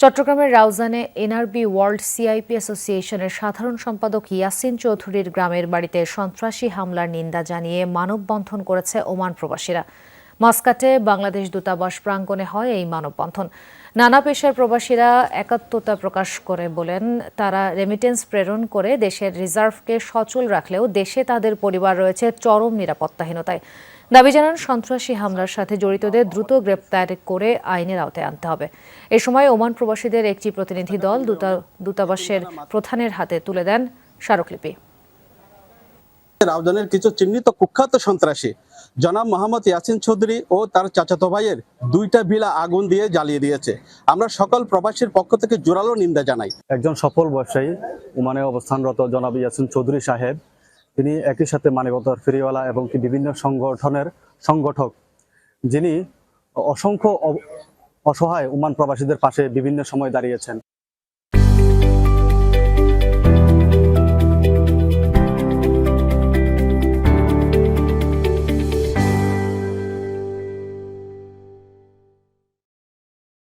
চট্টগ্রামের রাউজানে NRB world CIP অ্যাসোসিয়েশনের সাধারণ সম্পাদক ইয়াসিন চৌধুরীর গ্রামের বাড়িতে সন্ত্রাসী হামলার নিন্দা জানিয়ে মানববন্ধন করেছে ওমান প্রবাসীরা। মাস্কাটে বাংলাদেশ দূতাবাস প্রাঙ্গণে হয় এই মানববন্ধন। নানা পেশার প্রবাসীরা একাত্মতা প্রকাশ করে বলেন, তারা রেমিটেন্স প্রেরণ করে দেশের রিজার্ভকে সচল রাখলেও দেশে তাদের পরিবার রয়েছে চরম নিরাপত্তাহীনতায়। দাবি জানান, সন্ত্রাসী হামলার সাথে জড়িতদের দ্রুত গ্রেপ্তার করে আইনের আওতায় আনতে হবে। এ সময় ওমান প্রবাসীদের একটি প্রতিনিধি দল দূতা- দূতাবাসের প্রধানের হাতে তুলে দেন স্মারকলিপি। রাউজানের কিছু চিহ্নিত কুখ্যাত সন্ত্রাসী। জনাব মোহাম্মদ ইয়াসিন চৌধুরী ও তার চাচাতো ভাইয়ের দুইটা ভিলা আগুন দিয়ে জ্বালিয়ে দিয়েছে। আমরা সকল প্রবাসীর পক্ষ থেকে জোরালো নিন্দা জানাই। একজন সফল ব্যবসায়ী ওমানে অবস্থানরত জনাব ইয়াসিন চৌধুরী সাহেব। তিনি একই সাথে মানবতার ফেরিওয়ালা এবং কি বিভিন্ন সংগঠনের সংগঠক। যিনি অসংখ্য অসহায় ওমান প্রবাসীদের পাশে বিভিন্ন সময় দাঁড়িয়েছেন।